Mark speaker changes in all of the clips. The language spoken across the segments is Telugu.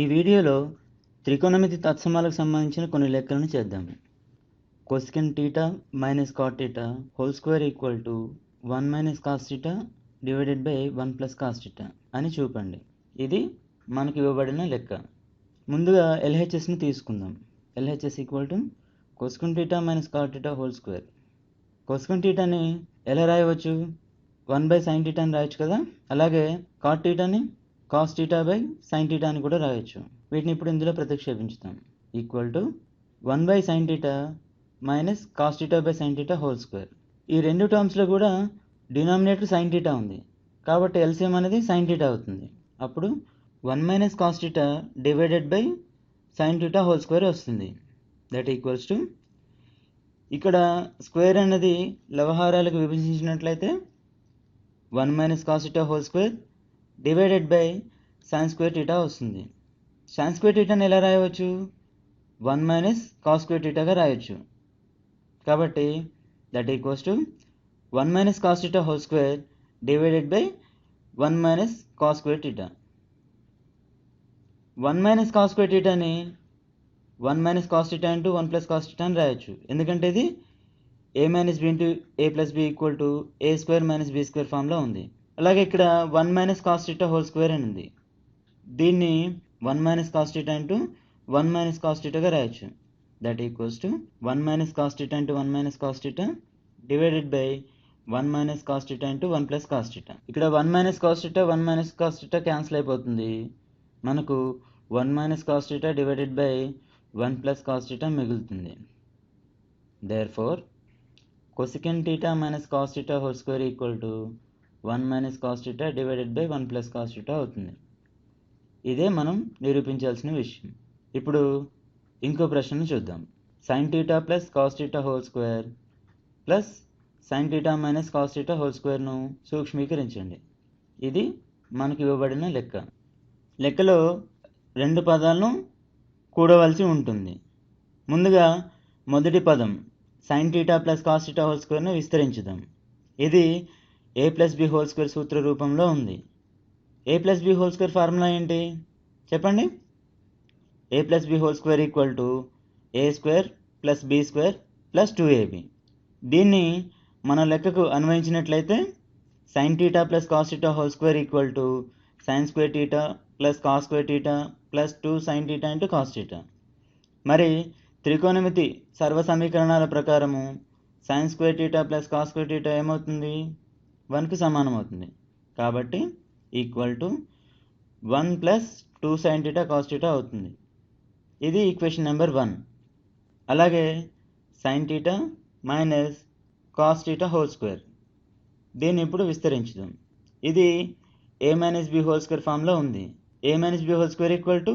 Speaker 1: ఈ వీడియోలో త్రికోణమితి తత్సమాలకు సంబంధించిన కొన్ని లెక్కలను చేద్దాము cosec theta minus cot theta whole square equal to one minus cos theta divided by one plus cos theta అని చూపండి. ఇది మనకి ఇవ్వబడిన లెక్క. ముందుగా ఎల్హెచ్ఎస్ని తీసుకుందాం. LHS equal to cosec theta minus cot theta whole square cosec టీటాని ఎలా రాయవచ్చు? వన్ బై సైన్ టీటా అని రాయొచ్చు కదా? అలాగే cot టీటాని cos theta by sine theta అని కూడా రాయొచ్చు. వీటిని ఇప్పుడు ఇందులో ప్రతిక్షేపించుతాం. Equal to one by sine theta minus cos theta by sine theta whole square ఈ రెండు టర్మ్స్లో కూడా డినామినేటర్ సైన్ టీటా ఉంది. కాబట్టి ఎల్సిఎం అనేది సైన్ టీటా అవుతుంది. అప్పుడు one minus cos theta divided by sine theta whole square వస్తుంది. దట్ ఈక్వల్స్ టు ఇక్కడ స్క్వేర్ అనేది లవహారాలకు విభజించినట్లయితే one minus cos theta whole square divided by sine square theta వస్తుంది. సైన్ స్క్వేర్ టీటాని ఎలా రాయవచ్చు? వన్ మైనస్ కాస్ స్క్వేర్ టీటాగా రాయొచ్చు. కాబట్టి that equals to one minus cos theta whole square divided by one minus cos square theta. One minus cos square టీటాని one minus cos theta into one plus cos theta అని రాయొచ్చు. ఎందుకంటే ఇది A minus B into A plus B equal to A square minus B square ఫామ్లో ఉంది. అలాగే ఇక్కడ one minus cos theta whole square అని ఉంది దీన్ని one minus cos theta into one minus cos టీటాగా రాయొచ్చు that equals to one minus cos theta into one minus cos theta divided by one minus cos theta into one plus cos theta ఇక్కడ one minus cos theta one minus cos theta cancel అయిపోతుంది మనకు one minus cos theta divided by one plus cos theta మిగులుతుంది therefore cosec theta minus cos theta whole square equal to one minus cos theta divided by one plus cos theta అవుతుంది. ఇదే మనం నిరూపించాల్సిన విషయం. ఇప్పుడు ఇంకో ప్రశ్నను చూద్దాం. Sine theta plus cos theta whole square plus sine theta minus cos theta whole స్క్వేర్ను సూక్ష్మీకరించండి. ఇది మనకు ఇవ్వబడిన లెక్క. లెక్కలో రెండు పదాలను కూడవలసి ఉంటుంది. ముందుగా మొదటి పదం sine theta plus cos theta whole స్క్వేర్ను విస్తరించుదాం. ఇది A plus B whole square సూత్ర రూపంలో ఉంది. A plus B whole square formula ఏంటి? చెప్పండి. A plus B whole square equal to A square plus B square plus two AB దీన్ని మన లెక్కకు అన్వయించినట్లయితే sine theta plus cos theta whole square equal to sine square theta plus cos square theta plus two sine theta into cos theta మరి త్రికోణమితి సర్వ సమీకరణాల ప్రకారము sine square theta plus cos square theta ఏమవుతుంది? వన్కి సమానం అవుతుంది. కాబట్టి equal to one plus two sine theta cos theta అవుతుంది. ఇది ఈక్వేషన్ నెంబర్ వన్ అలాగే sine theta minus cos theta whole square దీన్ని ఇప్పుడు విస్తరించుదాం. ఇది A minus B whole square ఫామ్లో ఉంది. A minus B whole square equal to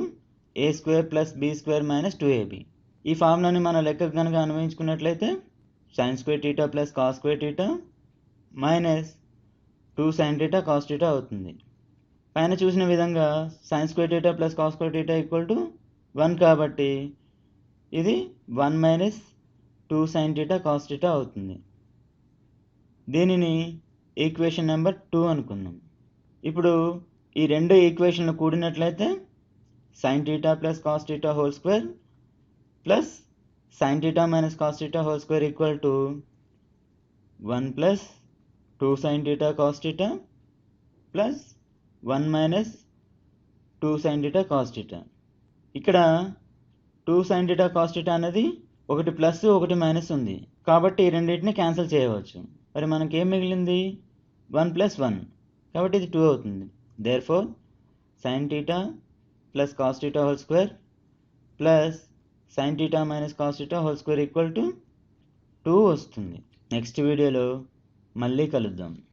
Speaker 1: A square plus B square minus two AB ఈ ఫామ్లోని మన లెక్కకు కనుక అనుభవించుకున్నట్లయితే sine square theta plus cos square theta minus two sine theta cos theta అవుతుంది. పైన చూసిన విధంగా sine square theta plus cos square theta equal to one కాబట్టి ఇది one minus two sine theta cos theta అవుతుంది. దీనిని ఈక్వేషన్ నెంబర్ టూ అనుకుందాం. ఇప్పుడు ఈ రెండు ఈక్వేషన్లు కూడినట్లయితే sine theta plus cos theta whole square plus sine theta minus cos theta whole square equal to one plus two sine theta cos theta plus one minus two sine theta cos theta ఇక్కడ two sine theta cos theta అనేది ఒకటి ప్లస్ ఒకటి మైనస్ ఉంది. కాబట్టి ఈ రెండింటిని క్యాన్సిల్ చేయవచ్చు. మరి మనకి ఏం మిగిలింది? వన్ ప్లస్ వన్ కాబట్టి ఇది టూ అవుతుంది. Therefore sine theta plus cos theta whole square plus sine theta minus cos theta whole square equal to two వస్తుంది నెక్స్ట్ వీడియోలో మళ్ళీ కలుద్దాం.